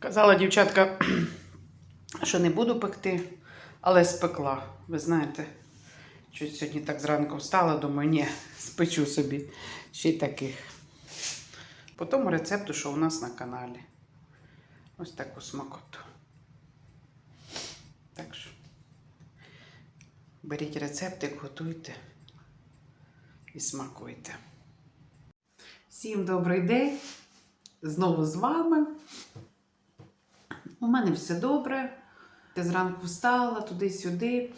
Казала дівчатка, що не буду пекти, але спекла. Ви знаєте, щось сьогодні так зранку встала, думаю, ні, спечу собі ще й таких. По тому рецепту, що у нас на каналі. Ось таку смакоту. Так що беріть рецептик, готуйте і смакуйте. Всім добрий день! Знову з вами. У мене все добре. Я зранку встала туди-сюди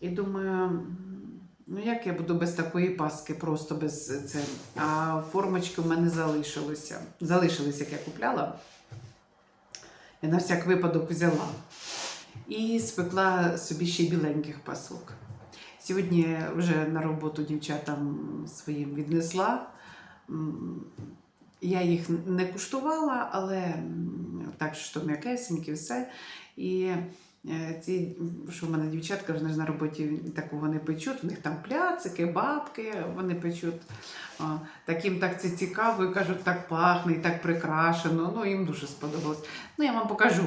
і думаю, ну як я буду без такої паски, просто без це. А формочки в мене залишилися. Залишились, як я купляла. Я на всяк випадок взяла. І спекла собі ще біленьких пасок. Сьогодні вже на роботу дівчатам своїм віднесла. Я їх не куштувала, але так, що м'якесенькі, все. І е, ці, що в мене дівчатка вже на роботі такого не печуть, в них там пляцики, бабки вони печуть. Так їм так це цікаво і кажуть, так пахне, і так прикрашено. Ну, їм дуже сподобалось. Ну, я вам покажу,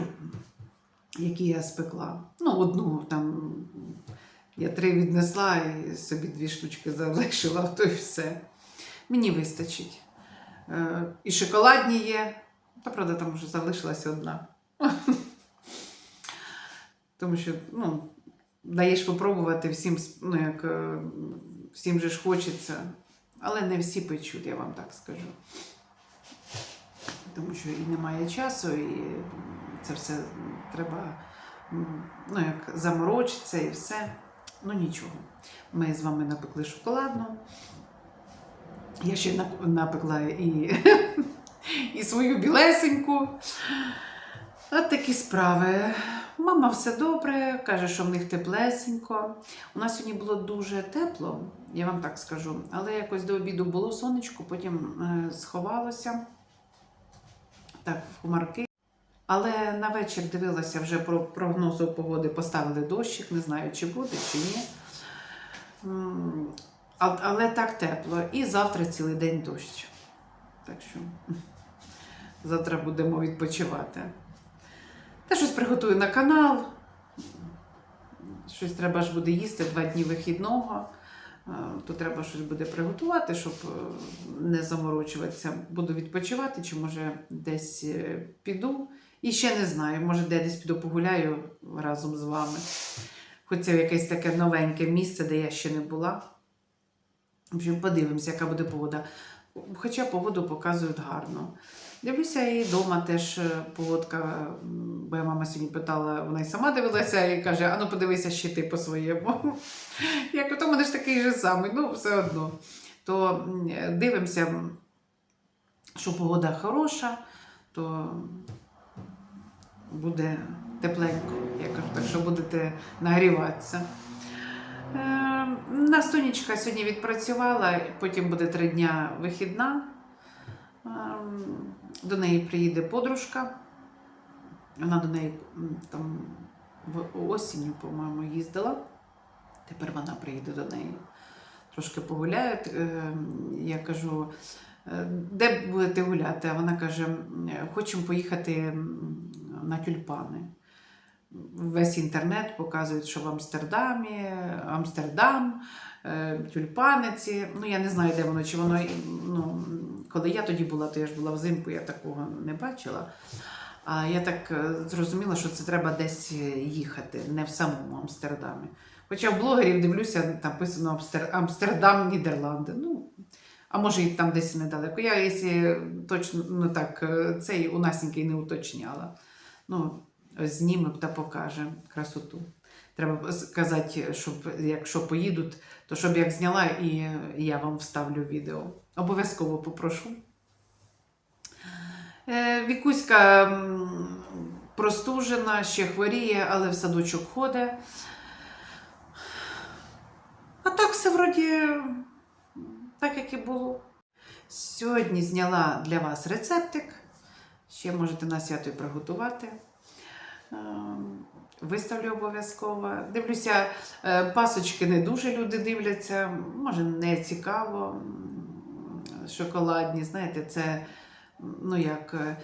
які я спекла. Ну, одну там. Я три віднесла і собі дві штучки залишила, то й все. Мені вистачить. Е, І шоколадні є. Та правда, там вже залишилась одна. Тому що, ну, даєш попробувати всім, ну, як, е, всім же ж хочеться. Але не всі печуть, я вам так скажу. Тому що і немає часу, і це все треба ну, як заморочиться і все. Ну нічого. Ми з вами напекли шоколадну. Я ще нап- напекла і, і свою білесеньку. От такі справи. Мама все добре, каже, що в них теплесенько. У нас сьогодні було дуже тепло, я вам так скажу. Але якось до обіду було сонечко, потім е, сховалося так, в хмарки. Але на вечір дивилася вже про прогнозу погоди, поставили дощик, не знаю, чи буде, чи ні. Але так тепло. І завтра цілий день дощ. Так що завтра будемо відпочивати. Та щось приготую на канал. Щось треба ж буде їсти два дні вихідного. Е, То треба щось буде приготувати, щоб е, не заморочуватися. Буду відпочивати, чи може десь е, піду. І ще не знаю, може де десь піду погуляю разом з вами. Хоч це якесь таке новеньке місце, де я ще не була. В общем, подивимося, яка буде погода. Хоча погоду показують гарно. Дивлюся, і вдома теж е, погодка, бо я мама сьогодні питала, вона й сама дивилася і каже: а ну подивися ще ти по-своєму. Я кажу, то мене ж такий же самий, ну все одно. То дивимося, що погода хороша, то буде тепленько. Я кажу, так що будете нагріватися. Е, Настунічка сьогодні відпрацювала, потім буде три дня вихідна. Ем, До неї приїде подружка. Вона до неї там в осінню, по-моєму, їздила. Тепер вона приїде до неї. Трошки погуляють. Ем, Я кажу, «Е, де будете гуляти? А вона каже, «Е, хочемо поїхати на тюльпани. Весь інтернет показують, що в Амстердамі, Амстердам, е, тюльпани ці. Ну, я не знаю, де воно, чи воно. Ну, коли я тоді була, то я ж була взимку, я такого не бачила. А я так е, зрозуміла, що це треба десь їхати, не в самому Амстердамі. Хоча в блогерів дивлюся, написано Амстер... Амстердам, Нідерланди. Ну, а може і там десь недалеко. Я, якщо точно ну, так, е, цей у Насіньки не уточняла. Ну, знімемо та покаже красоту. Треба сказати, щоб якщо поїдуть, то щоб як зняла, і я вам вставлю відео. Обов'язково попрошу. Е, Вікуська простужена, ще хворіє, але в садочок ходить. А так все вроді так, як і було. Сьогодні зняла для вас рецептик. Ще можете на свято приготувати. Ем, Виставлю обов'язково. Дивлюся, е, пасочки не дуже люди дивляться, може не цікаво. Шоколадні, знаєте, це ну як е,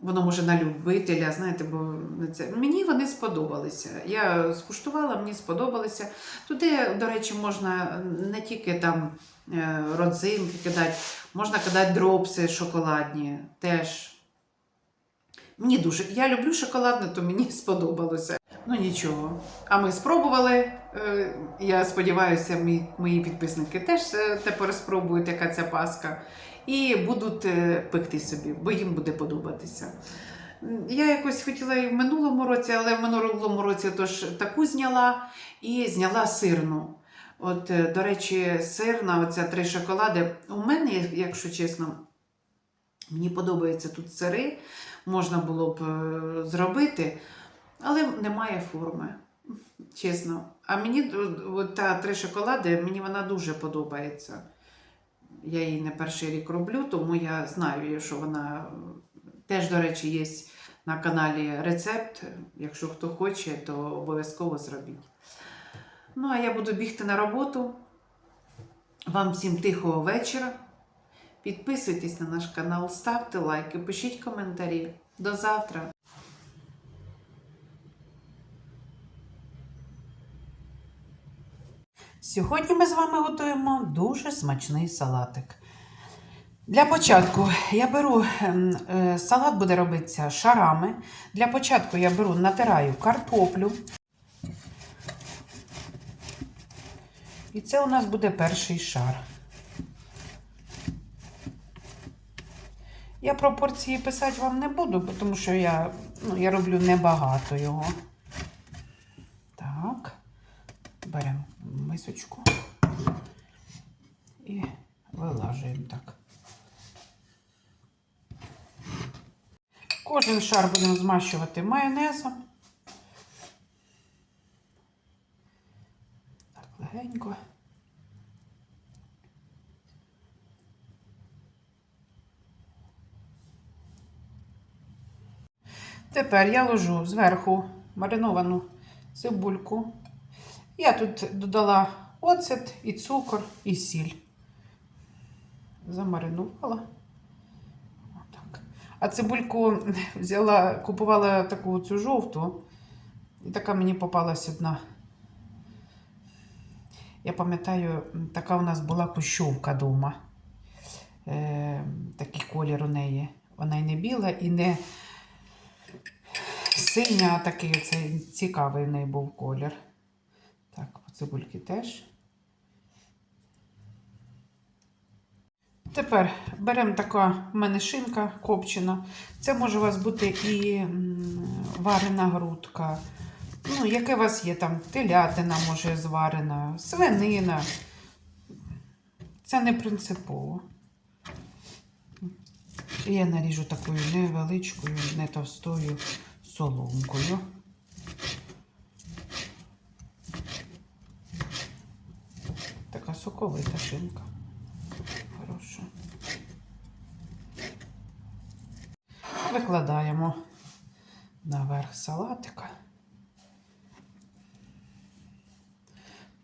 воно може на любителя, знаєте, бо це. Мені вони сподобалися. Я скуштувала, мені сподобалися. Туди, до речі, можна не тільки там е, родзинки кидати, можна кидати дропси шоколадні теж. Мені дуже. Я люблю шоколадне, то мені сподобалося. Ну нічого. А ми спробували. Е, Я сподіваюся, мої підписники теж е, тепер спробують, яка ця паска. І будуть е, пекти собі, бо їм буде подобатися. Я якось хотіла і в минулому році, але в минулому році тож таку зняла і зняла сирну. От, до речі, сирна, оця три шоколади. У мене, якщо чесно, мені подобаються тут сири, можна було б е, зробити, але немає форми. Чесно. А мені та три шоколади, мені вона дуже подобається. Я її не перший рік роблю, тому я знаю, що вона теж, до речі, є на каналі рецепт. Якщо хто хоче, то обов'язково зробіть. Ну, а я буду бігти на роботу. Вам всім тихого вечора. Підписуйтесь на наш канал, ставте лайки, пишіть коментарі. До завтра! Сьогодні ми з вами готуємо дуже смачний салатик. Для початку я беру ем, е, салат буде робитися шарами. Для початку я беру натираю картоплю. І це у нас буде перший шар. Я пропорції писати вам не буду, тому що я, ну, я роблю небагато його. Так, беремо мисочку і вилажуємо так. Кожен шар будемо змащувати майонезом. Так, легенько. Тепер я ложу зверху мариновану цибульку. Я тут додала оцет і цукор і сіль. Замаринувала. А цибульку взяла, купувала таку цю жовту, і така мені попалась одна. Я пам'ятаю, така у нас була кущовка вдома. Е, такий колір у неї. Вона і не біла, і не синя, такий цей цікавий в неї був колір. Так, по цибульки теж. Тепер беремо така в мене шинка копчена. Це може у вас бути і варена грудка. Ну, яке у вас є там телятина, може, зварена, свинина. Це не принципово. Я наріжу такою невеличкою, не товстою соломкою. Така соковита шинка. Хороша. Викладаємо наверх салатика.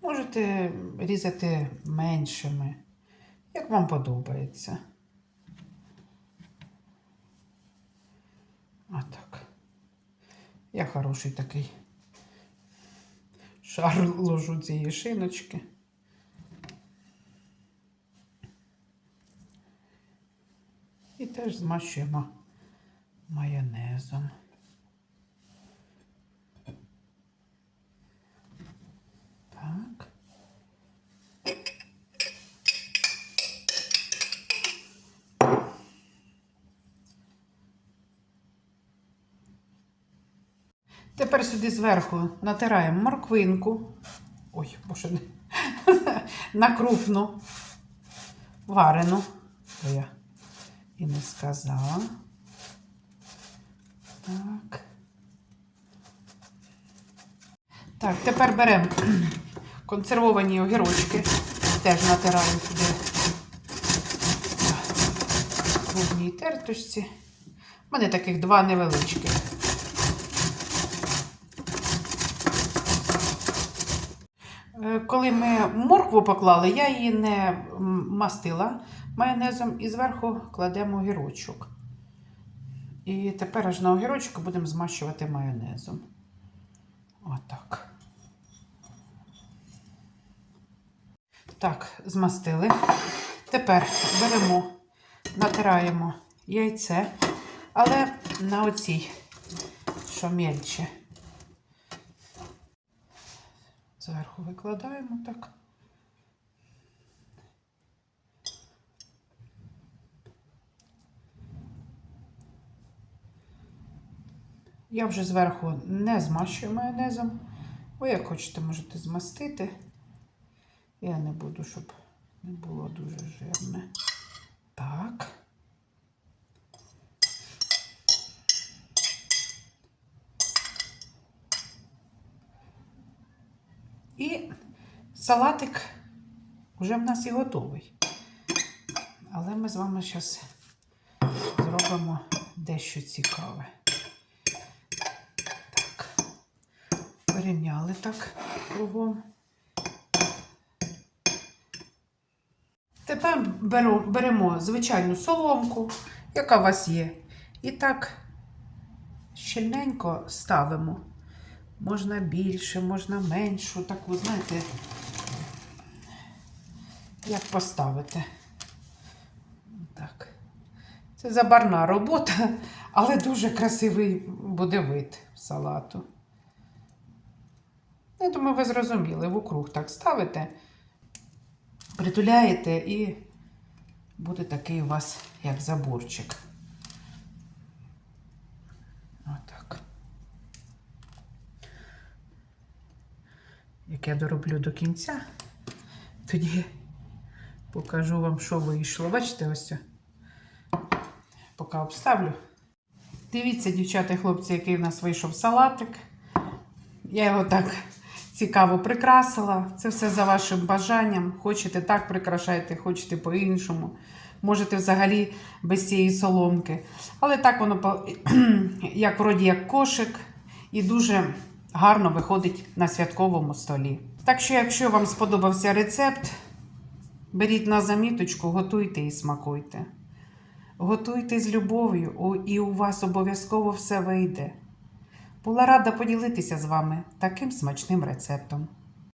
Можете різати меншими, як вам подобається. А так. Я хороший такий шар ложу цієї шиночки. І теж змащуємо майонезом. Так. Тепер сюди зверху натираємо морквинку. Ой, боже, на крупну варену. То я і не сказала. Так. Так, тепер беремо консервовані огірочки. Теж натираємо сюди в крупній терточці. У мене таких два невеличких. Коли ми моркву поклали, я її не мастила майонезом і зверху кладемо огірочок. І тепер аж на огірочку будемо змащувати майонезом. Отак. Так, змастили. Тепер беремо, натираємо яйце, але на оцій, що мельче. Зверху викладаємо так. Я вже зверху не змащую майонезом. Ви як хочете, можете змастити. Я не буду, щоб не було дуже жирне. Так. Салатик вже в нас і готовий. Але ми з вами зараз зробимо дещо цікаве. Так. Порівняли так кругом. Тепер беремо звичайну соломку, яка у вас є. І так щільненько ставимо. Можна більше, можна меншу, таку, знаєте, як поставити. Так. Це забарна робота, але дуже красивий буде вид салату. Я думаю, ви зрозуміли, в округ так ставите, притуляєте і буде такий у вас, як заборчик. Отак. Як я дороблю до кінця, тоді покажу вам, що вийшло. Бачите, ось це? Поки обставлю. Дивіться, дівчата і хлопці, який в нас вийшов салатик. Я його так цікаво прикрасила. Це все за вашим бажанням. Хочете так прикрашайте, хочете по-іншому. Можете взагалі без цієї соломки. Але так воно як вроді як кошик і дуже гарно виходить на святковому столі. Так що, якщо вам сподобався рецепт, беріть на заміточку, готуйте і смакуйте. Готуйте з любов'ю, і у вас обов'язково все вийде. Була рада поділитися з вами таким смачним рецептом.